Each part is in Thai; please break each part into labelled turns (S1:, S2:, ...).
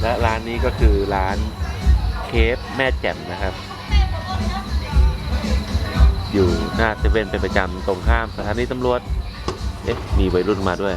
S1: และร้านนี้ก็คือร้านเคฟแม่แจ่มนะครับ อยู่หน้าเซเว่นเป็นประจำตรงข้ามสถานีตำรวจ เอ๊ะ มีวัยรุ่นมาด้วย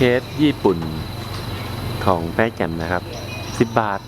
S2: เค
S1: สญี่ปุ่นของแป้แจ่มนะครับ 10 บาท